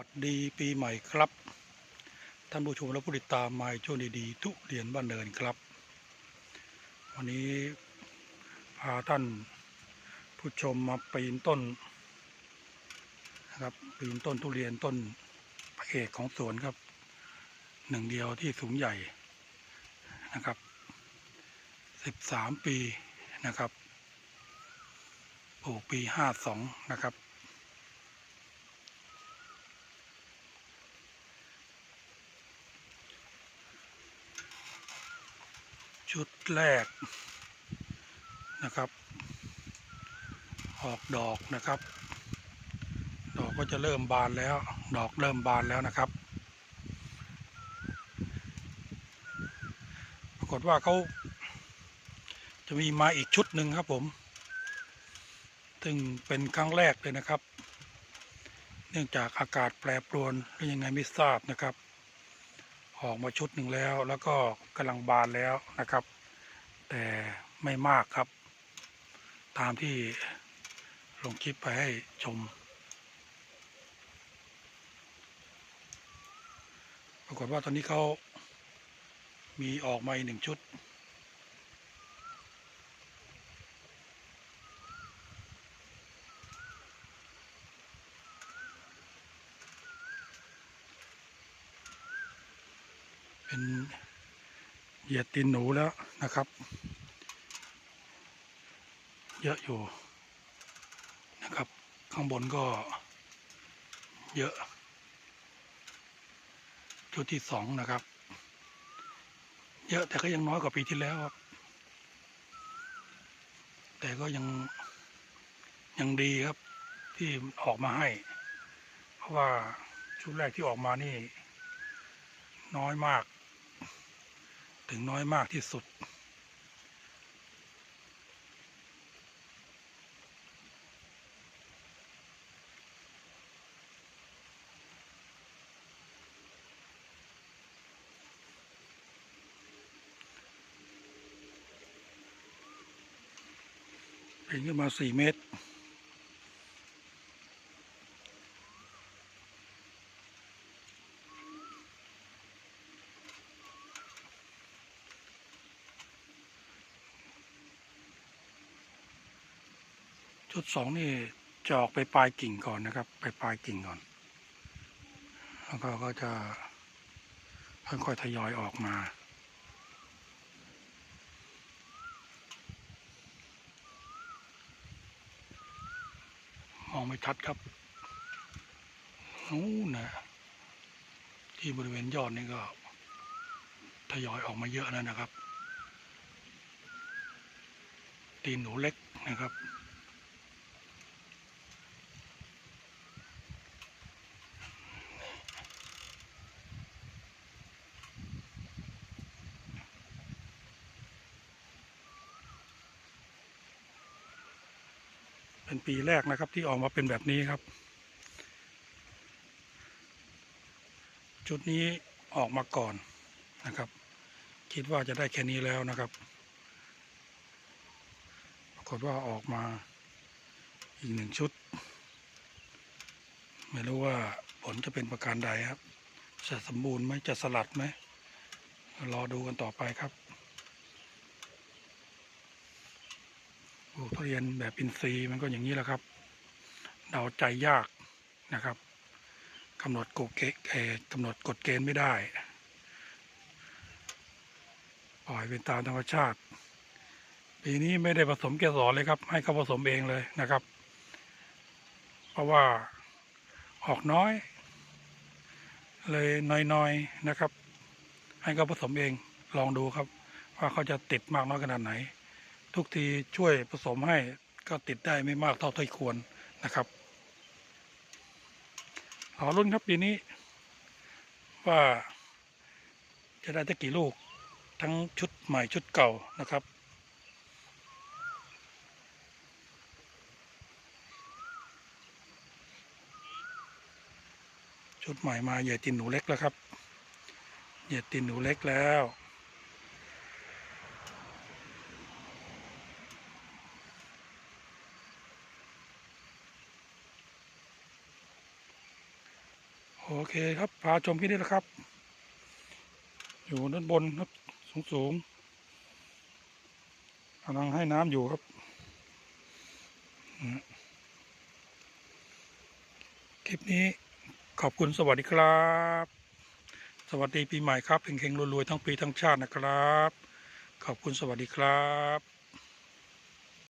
วัสดีปีใหม่ครับ ท่านผู้ชมและผู้ติดตามมาช่วงดีๆทุเรียนบ้านเนินครับ วันนี้พาท่านผู้ชมมาปีนต้นนะครับปีนต้นทุเรียนต้นพระเอกของสวนครับ หนึ่งเดียวที่สูงใหญ่นะครับสิบสามปีนะครับปลูกปีห้าสองนะครับ ชุดแรกนะครับ ออกดอกนะครับ ดอกก็จะเริ่มบานแล้ว ดอกเริ่มบานแล้วนะครับ ปรากฏว่าเขาจะมีมาอีกชุดหนึ่งครับผมซึ่งเป็นครั้งแรกเลยนะครับ เนื่องจากอากาศแปรปรวนหรือยังไงไม่ทราบนะครับ ออกมาชุดหนึ่งแล้ว แล้วก็กำลังบานแล้วนะครับ แต่ไม่มากครับ ตามที่ลงคลิปไปให้ชม ปรากฏว่าตอนนี้เขามีออกมาอีกหนึ่งชุด เป็นเหยียดตีนหนูแล้วนะครับ เยอะอยู่นะครับ ข้างบนก็เยอะชุดที่สองนะครับ เยอะแต่ก็ยังน้อยกว่าปีที่แล้วครับแต่ก็ยังยังดีครับที่ออกมาให้ เพราะว่าชุดแรกที่ออกมานี่ น้อยมาก ถึงน้อยมากที่สุดปีนขึ้นมาสี่เมตร ชุดสองนี่จะออกไปปลายกิ่งก่อนนะครับ ไปปลายกิ่งก่อน แล้วก็ก็จะค่อยๆทยอยออกมามองไม่ชัดครับนู้นนะ ที่บริเวณยอดนี่ก็ทยอยออกมาเยอะแล้วนะครับ ตีนหนูเล็กนะครับ เป็นปีแรกนะครับที่ออกมาเป็นแบบนี้ครับ จุดนี้ออกมาก่อนนะครับ คิดว่าจะได้แค่นี้แล้วนะครับ ปรากฏว่าออกมาอีกหนึ่งชุด ไม่รู้ว่าผลจะเป็นประการใดครับ จะสมบูรณ์ไหมจะสลัดไหมรอดูกันต่อไปครับ ลูกทุเรียนแบบอินทรีย์มันก็อย่างนี้แหละครับเดาใจยากนะครับกำหนดกฎเกณฑ์กำหนดกฎเกณฑ์ไม่ได้ปล่อยเป็นตามธรรมชาติปีนี้ไม่ได้ผสมเกสรเลยครับ ให้เขาผสมเองเลยนะครับ เพราะว่าออกน้อย เลยน้อยๆนะครับ ให้เขาผสมเองลองดูครับ ว่าเขาจะติดมากน้อยขนาดไหน ทุกทีช่วยผสมให้ก็ติดได้ไม่มากเท่าที่ควรนะครับขอรุ่นครับปีนี้ ว่าจะได้สักกี่ลูกทั้งชุดใหม่ชุดเก่านะครับชุดใหม่มาเหยียดตินหนูเล็กแล้วครับเหยียดตินหนูเล็กแล้ว โอเคครับพาชมที่นี่แหละครับ อยู่ด้านบนครับ สูงสูงๆกำลังให้น้ำอยู่ครับ คลิปนี้ขอบคุณสวัสดีครับ สวัสดีปีใหม่ครับเฮงๆรวยๆทั้งปีทั้งชาตินะครับ ขอบคุณสวัสดีครับ